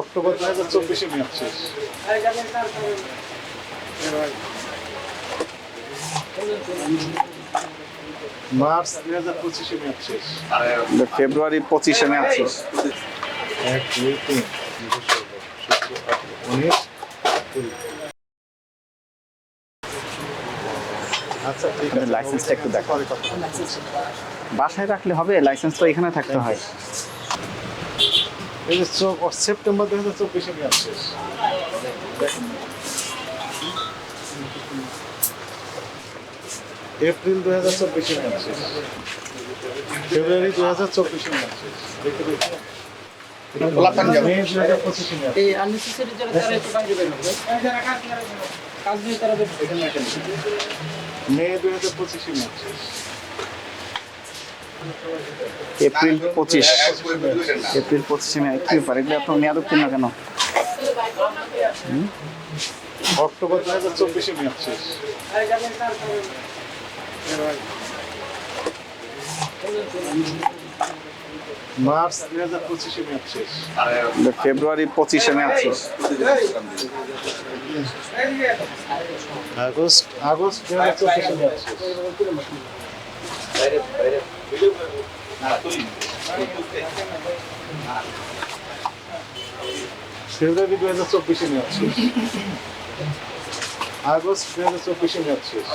October দুই হাজার চব্বিশে মেয়াদ শেষ। মার্চ দুই হাজার পঁচিশে মেয়াদ শেষ। ফেব্রুয়ারি পঁচিশে মে আছে এক দুই তিন উনিশ আচ্ছা ঠিক আছে। লাইসেন্সটা একটু দেখো। বাসায় রাখলে হবে লাইসেন্স তো এখানে থাকতে হয়। এই যে চোখ সেপ্টেম্বর দুই হাজার চব্বিশে মেয়াদ শেষ। এপ্রিল দুই হাজার চব্বিশে মেয়াদ শেষ। ফেব্রুয়ারি দুই হাজার চব্বিশে মেয়াদ শেষ। দেখতে দেখতে মে দুই হাজার পঁচিশে মেয়াদ শেষ। এপ্রিল পঁচিশ। এপ্রিল পঁচিশে মে কি ব্যাপার? এগুলো আপনার মেয়াদ উত্তীর্ণ কেন? অক্টোবর হাজার চব্বিশে মেয়াদ শেষ মার্চ দুই হাজার পঁচিশে মেয়াদ শেষ ফেব্রুয়ারি পঁচিশে আগস্ট আগস্ট দুই হাজার চব্বিশে মেয়াদ শেষ ফেব্রুয়ারি দুই হাজার চব্বিশে মেয়াদ শেষ। আগস্ট দুই হাজার চব্বিশে মেয়াদ শেষ।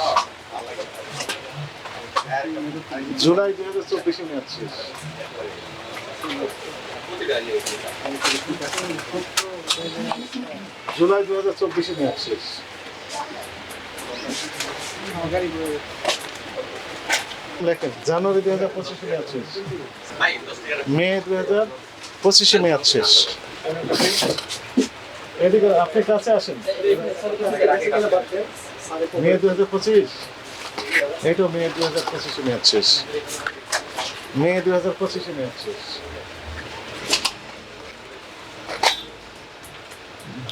জুলাই দুই হাজার চব্বিশে মেয়াদ শেষ। জুলাই দুই হাজার চব্বিশে মেয়াদ শেষ। লেখেন, জানুয়ারি দুই হাজার পঁচিশে মেয়াদ শেষ। মে দুই হাজার পঁচিশে মেয়াদ শেষ। এদিকে আপনি কাছে আসেন। মে দুই হাজার পঁচিশ। এইটা মে দুই হাজার পঁচিশে মেয়াদ শেষ। মে দুই হাজার পঁচিশে মেয়াদ শেষ।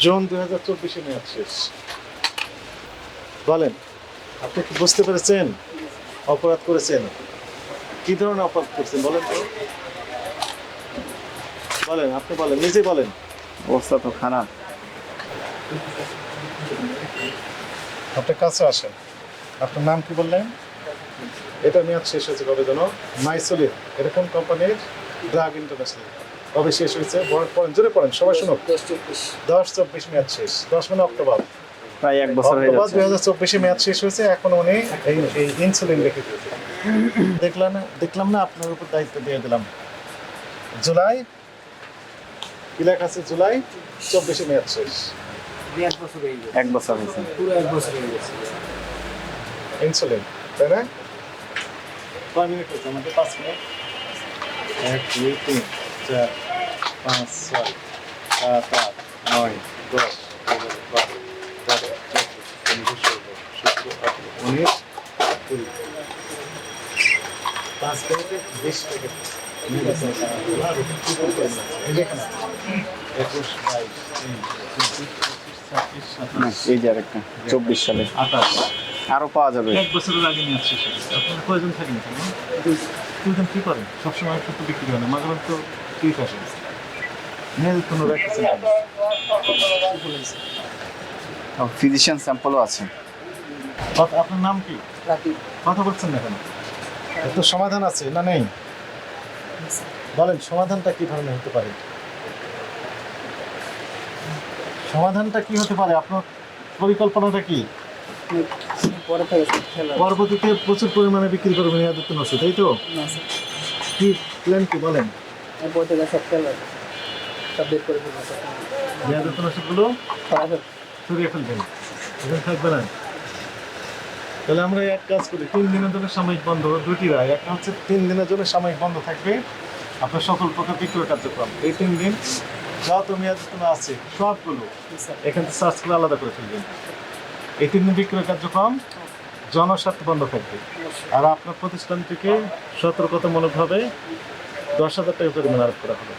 জুন দুই হাজার চব্বিশে মেয়াদ শেষ। বলেন, আপনি কি বুঝতে পেরেছেন? অপরাধ করেছেন? কি ধরনের অপরাধ করছেন? বলেন তো। বলেন আপনি বলেন নিজে বলেন। অবস্থা তো খারাপ। আপনি কাছে আসেন। আপনার নাম কি বললেন? এটা মেয়াদ শেষ হয়েছে কবে যেন মাইসোলিন এটা কোন কোম্পানির? Drug international. কবে শেষ হয়েছে? বড় পড়েন জোরে পড়েন সবাই শুনুক। দশ চব্বিশ। দশ চব্বিশ মেয়াদ শেষ দশ মানে অক্টোবর। প্রায় এক বছর হয়ে যাচ্ছে। দুই হাজার চব্বিশে মেয়াদ শেষ হয়েছে এখন উনি এই ইনসুলিন রেখে দিয়েছে দেখলাম না দেখলাম না আপনার উপর দায়িত্ব দিয়ে দিলাম। জুলাই কি লেখা আছে জুলাই চব্বিশে মেয়াদ শেষ। এক বছর হয়ে গেছে। এক বছর হয়েছে। পুরো এক বছর হয়ে গেছে। ইনসুলিন তাই না? কয় মিনিট হয়েছে? আমাদের পাঁচ মিনিট। এক দুই তিন চার পাঁচ ছয় সাত আট নয় দশ। পঁচিশ। ছাব্বিশ না, সাতাশ এই যে আরেকটা চব্বিশ সালে। আঠাশ। আরও পাওয়া যাবে। এক বছরের আগে নিয়ে আসছে আপনার কয়জন থাকেন এখানে? দুজন কি করেন? সবসময় ওষুধ তো বিক্রি হয় না। মাঝে মাঝে তো ঠিক আসে। মেয়েদের কোনো রাখতেছে ফিজিশিয়ান স্যাম্পলও আছে। আপনার নাম কি? কথা বলছেন না কেন? তো সমাধান আছে না নেই? বলেন সমাধানটা কি ধরনের হতে পারে? সমাধানটা কি হতে পারে? আপনার পরিকল্পনাটা কি? পরবর্তীতে প্রচুর পরিমাণে বিক্রি করবেন আদিত্য নষ্ট তাই তো? কি প্ল্যান কি বলেন? খারাপ হবে। সরিয়ে ফেলবেন। এখানে থাকবে না? তাহলে আমরা এক কাজ করি তিন দিনের জন্য সাময়িক বন্ধ দুটি রায়। একটা হচ্ছে তিন দিনের জন্য সাময়িক বন্ধ থাকবে। আপনার সকল প্রকার বিক্রয় কার্যক্রম এই তিন দিন যত মেয়াদ কোনো আছে সবগুলো এখান থেকে সার্চ করে আলাদা করে ফেলবেন। এই তিন দিন বিক্রয় কার্যক্রম জনস্বার্থ বন্ধ থাকবে। আর আপনার প্রতিষ্ঠান থেকে সতর্কতামূলকভাবে দশ হাজার টাকা জরিমানা আরোপ করা হলো